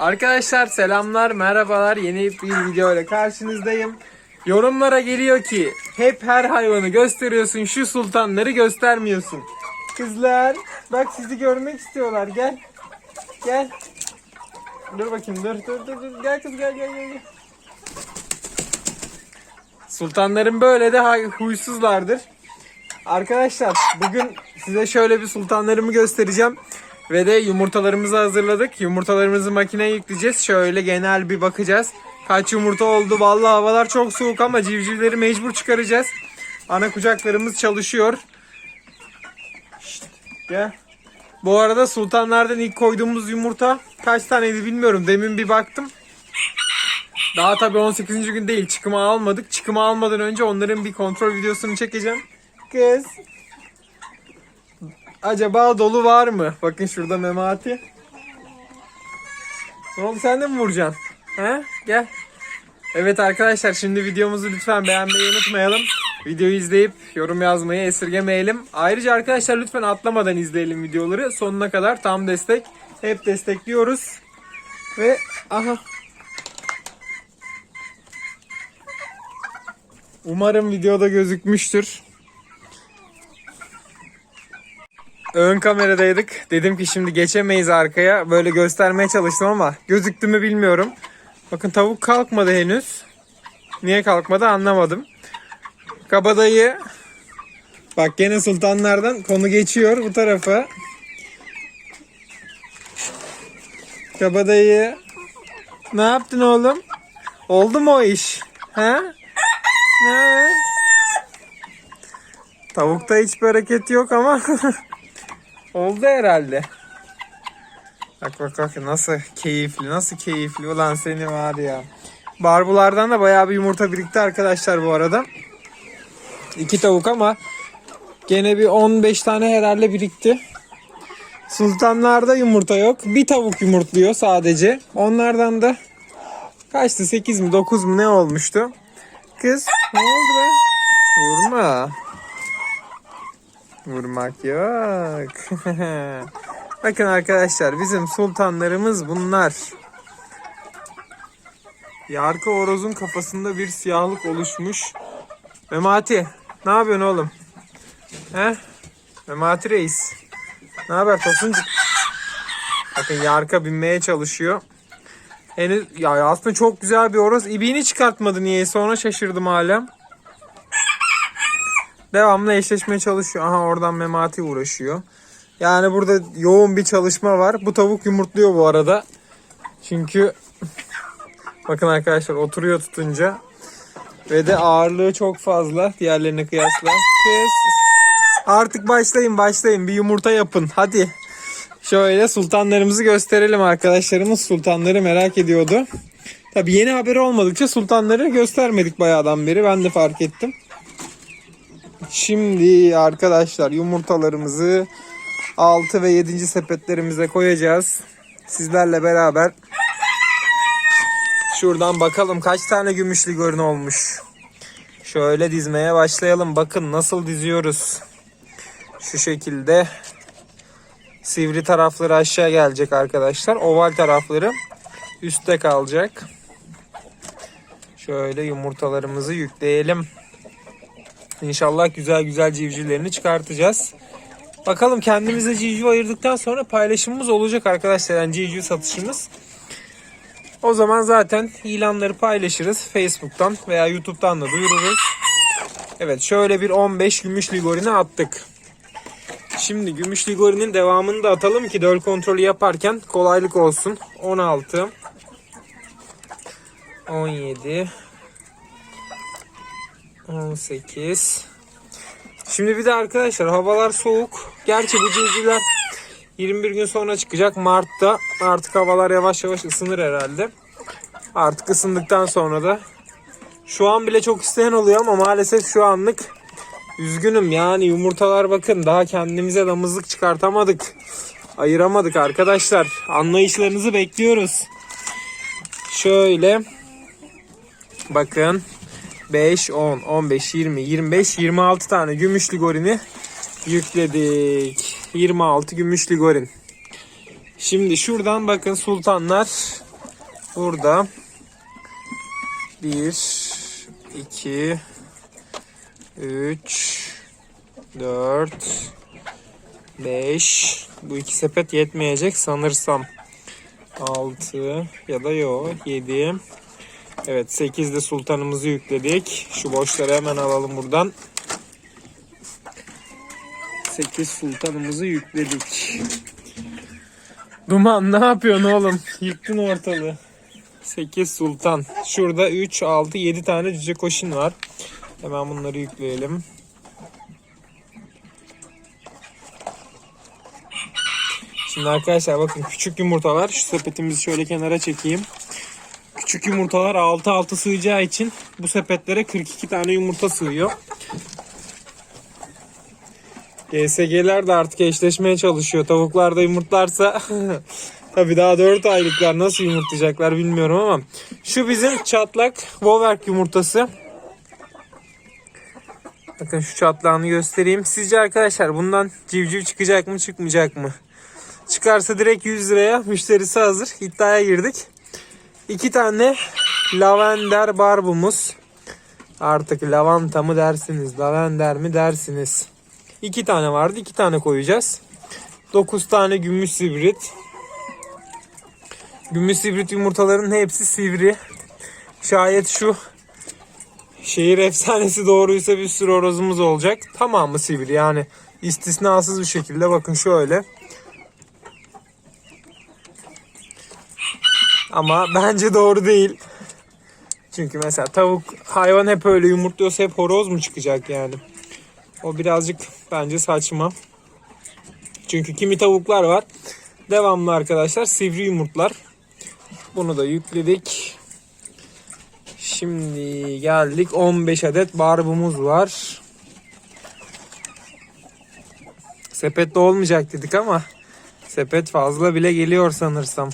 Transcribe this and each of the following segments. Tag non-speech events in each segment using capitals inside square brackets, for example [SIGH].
Arkadaşlar selamlar, merhabalar. Yeni bir video ile karşınızdayım. Yorumlara geliyor ki hep her hayvanı gösteriyorsun, şu sultanları göstermiyorsun. Kızlar, bak sizi görmek istiyorlar. Gel. Gel. Dur bakayım, dur dur dur. dur. Gel kız gel gel gel. gel. Sultanların böyle de huysuzlardır. Arkadaşlar bugün size şöyle bir sultanlarımı göstereceğim. Ve de yumurtalarımızı hazırladık. Yumurtalarımızı makineye yükleyeceğiz. Şöyle genel bir bakacağız. Kaç yumurta oldu? Vallahi havalar çok soğuk ama civcivleri mecbur çıkaracağız. Ana kucaklarımız çalışıyor. Şşt, gel. Bu arada sultanlardan ilk koyduğumuz yumurta kaç taneydi bilmiyorum. Demin bir baktım. Daha tabii 18. gün değil. Çıkımı almadık. Çıkımı almadan önce onların bir kontrol videosunu çekeceğim. Kız. Acaba dolu var mı? Bakın şurada Memati. Ne oldu sen de mi vuracaksın? He? Gel. Evet arkadaşlar şimdi videomuzu lütfen beğenmeyi unutmayalım. Videoyu izleyip yorum yazmayı esirgemeyelim. Ayrıca arkadaşlar lütfen atlamadan izleyelim videoları. Sonuna kadar tam destek. Hep destekliyoruz. Ve aha Umarım videoda gözükmüştür. Ön kameradaydık. Dedim ki şimdi geçemeyiz arkaya. Böyle göstermeye çalıştım ama gözüktü mü bilmiyorum. Bakın tavuk kalkmadı henüz. Niye kalkmadı anlamadım. Kabadayı Bak gene sultanlardan konu geçiyor bu tarafa. Kabadayı Ne yaptın oğlum? Oldu mu o iş? Ha? Ne? Tavukta hiç hareket yok ama [LAUGHS] oldu herhalde. Bak bak bak nasıl keyifli nasıl keyifli ulan seni var ya. Barbulardan da bayağı bir yumurta birikti arkadaşlar bu arada. İki tavuk ama gene bir 15 tane herhalde birikti. Sultanlarda yumurta yok. Bir tavuk yumurtluyor sadece. Onlardan da kaçtı 8 mi 9 mu ne olmuştu? Kız ne oldu be? Vurma. Vurmak yok. [LAUGHS] Bakın arkadaşlar bizim sultanlarımız bunlar. Yarka orozun kafasında bir siyahlık oluşmuş. Memati ne yapıyorsun oğlum? He? Memati reis. Ne haber Tosuncuk? Bakın yarka binmeye çalışıyor. Henüz ya aslında çok güzel bir horoz. İbiğini çıkartmadı niye? Sonra şaşırdım hala. Devamlı eşleşmeye çalışıyor. Aha oradan Memati uğraşıyor. Yani burada yoğun bir çalışma var. Bu tavuk yumurtluyor bu arada. Çünkü [LAUGHS] bakın arkadaşlar oturuyor tutunca. Ve de ağırlığı çok fazla diğerlerine kıyasla. Kız. Artık başlayın başlayın bir yumurta yapın hadi. Şöyle sultanlarımızı gösterelim arkadaşlarımız sultanları merak ediyordu. Tabi yeni haberi olmadıkça sultanları göstermedik bayağıdan beri ben de fark ettim. Şimdi arkadaşlar yumurtalarımızı 6 ve 7. sepetlerimize koyacağız. Sizlerle beraber şuradan bakalım kaç tane gümüşlü görün olmuş. Şöyle dizmeye başlayalım. Bakın nasıl diziyoruz. Şu şekilde Sivri tarafları aşağı gelecek arkadaşlar. Oval tarafları üstte kalacak. Şöyle yumurtalarımızı yükleyelim. İnşallah güzel güzel civcivlerini çıkartacağız. Bakalım kendimize civciv ayırdıktan sonra paylaşımımız olacak arkadaşlar. Yani civciv satışımız. O zaman zaten ilanları paylaşırız. Facebook'tan veya YouTube'dan da duyururuz. Evet şöyle bir 15 gümüş ligorini attık. Şimdi gümüş ligorinin devamını da atalım ki döl kontrolü yaparken kolaylık olsun. 16 17 18 Şimdi bir de arkadaşlar havalar soğuk. Gerçi bu civcivler 21 gün sonra çıkacak Mart'ta. Artık havalar yavaş yavaş ısınır herhalde. Artık ısındıktan sonra da şu an bile çok isteyen oluyor ama maalesef şu anlık Üzgünüm yani yumurtalar bakın daha kendimize damızlık çıkartamadık. Ayıramadık arkadaşlar. Anlayışlarınızı bekliyoruz. Şöyle bakın 5, 10, 15, 20, 25, 26 tane gümüş ligorini yükledik. 26 gümüş ligorin. Şimdi şuradan bakın sultanlar Burada 1 2 3 4 5 Bu iki sepet yetmeyecek sanırsam. 6 ya da yo 7 Evet 8 de sultanımızı yükledik. Şu boşları hemen alalım buradan. 8 sultanımızı yükledik. Duman ne yapıyorsun oğlum? Yıktın ortalığı. 8 sultan. Şurada 3, 6, 7 tane cüce koşun var. Hemen bunları yükleyelim. Şimdi arkadaşlar bakın küçük yumurtalar. Şu sepetimizi şöyle kenara çekeyim. Küçük yumurtalar 6-6 sığacağı için bu sepetlere 42 tane yumurta sığıyor. GSG'ler de artık eşleşmeye çalışıyor. Tavuklar da yumurtlarsa [LAUGHS] tabii daha 4 aylıklar nasıl yumurtlayacaklar bilmiyorum ama şu bizim çatlak Wolverk yumurtası. Bakın şu çatlağını göstereyim. Sizce arkadaşlar bundan civciv çıkacak mı çıkmayacak mı? Çıkarsa direkt 100 liraya müşterisi hazır. İddiaya girdik. İki tane lavender barbumuz. Artık lavanta mı dersiniz, lavender mi dersiniz? İki tane vardı, iki tane koyacağız. 9 tane gümüş sivrit. Gümüş sivrit yumurtaların hepsi sivri. Şayet şu şehir efsanesi doğruysa bir sürü horozumuz olacak. Tamamı sivri yani istisnasız bir şekilde bakın şöyle. Ama bence doğru değil. Çünkü mesela tavuk hayvan hep öyle yumurtluyorsa hep horoz mu çıkacak yani? O birazcık bence saçma. Çünkü kimi tavuklar var. Devamlı arkadaşlar sivri yumurtlar. Bunu da yükledik. Şimdi geldik 15 adet barbumuz var. Sepette olmayacak dedik ama sepet fazla bile geliyor sanırsam.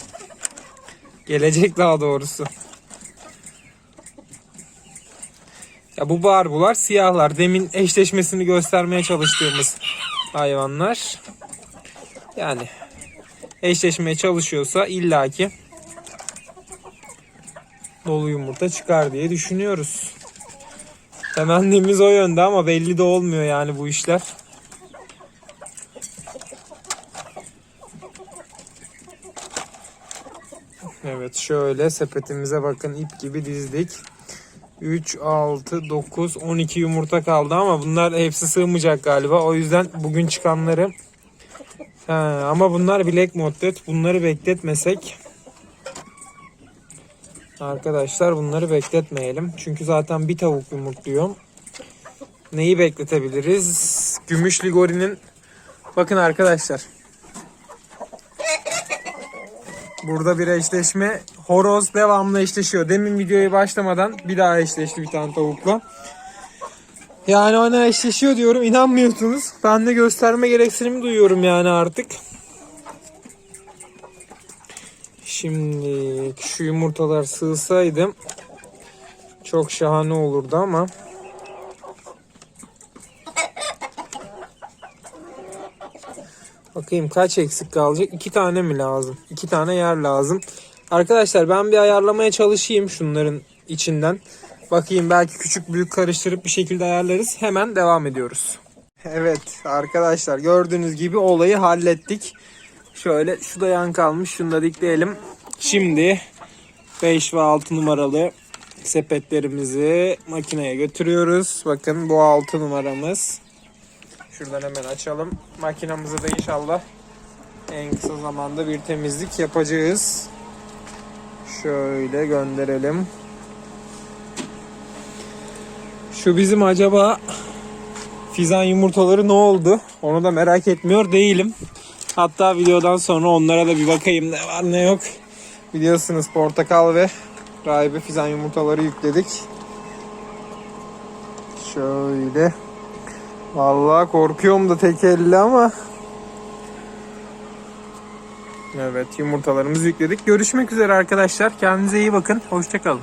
Gelecek daha doğrusu. Ya bu barbular siyahlar. Demin eşleşmesini göstermeye çalıştığımız hayvanlar. Yani eşleşmeye çalışıyorsa illaki dolu yumurta çıkar diye düşünüyoruz. Temennimiz o yönde ama belli de olmuyor yani bu işler. Evet şöyle sepetimize bakın ip gibi dizdik. 3, 6, 9, 12 yumurta kaldı ama bunlar hepsi sığmayacak galiba. O yüzden bugün çıkanları He, ama bunlar Black Moddet. Bunları bekletmesek Arkadaşlar bunları bekletmeyelim. Çünkü zaten bir tavuk yumurtluyor. Neyi bekletebiliriz? Gümüş Ligori'nin Bakın arkadaşlar. Burada bir eşleşme. Horoz devamlı eşleşiyor. Demin videoya başlamadan bir daha eşleşti bir tane tavukla. Yani ona eşleşiyor diyorum inanmıyorsunuz. Ben de gösterme gereksinimi duyuyorum yani artık. Şimdi şu yumurtalar sığsaydı çok şahane olurdu ama Bakayım kaç eksik kalacak? İki tane mi lazım? İki tane yer lazım. Arkadaşlar ben bir ayarlamaya çalışayım şunların içinden. Bakayım belki küçük büyük karıştırıp bir şekilde ayarlarız. Hemen devam ediyoruz. Evet arkadaşlar gördüğünüz gibi olayı hallettik. Şöyle şu da yan kalmış. Şunu da dikleyelim. Şimdi 5 ve 6 numaralı sepetlerimizi makineye götürüyoruz. Bakın bu 6 numaramız. Şuradan hemen açalım. Makinamızı da inşallah en kısa zamanda bir temizlik yapacağız. Şöyle gönderelim. Şu bizim acaba fizan yumurtaları ne oldu? Onu da merak etmiyor değilim. Hatta videodan sonra onlara da bir bakayım ne var ne yok. Biliyorsunuz portakal ve rahibe fizan yumurtaları yükledik. Şöyle. Vallahi korkuyorum da tek elle ama. Evet yumurtalarımızı yükledik. Görüşmek üzere arkadaşlar. Kendinize iyi bakın. Hoşçakalın.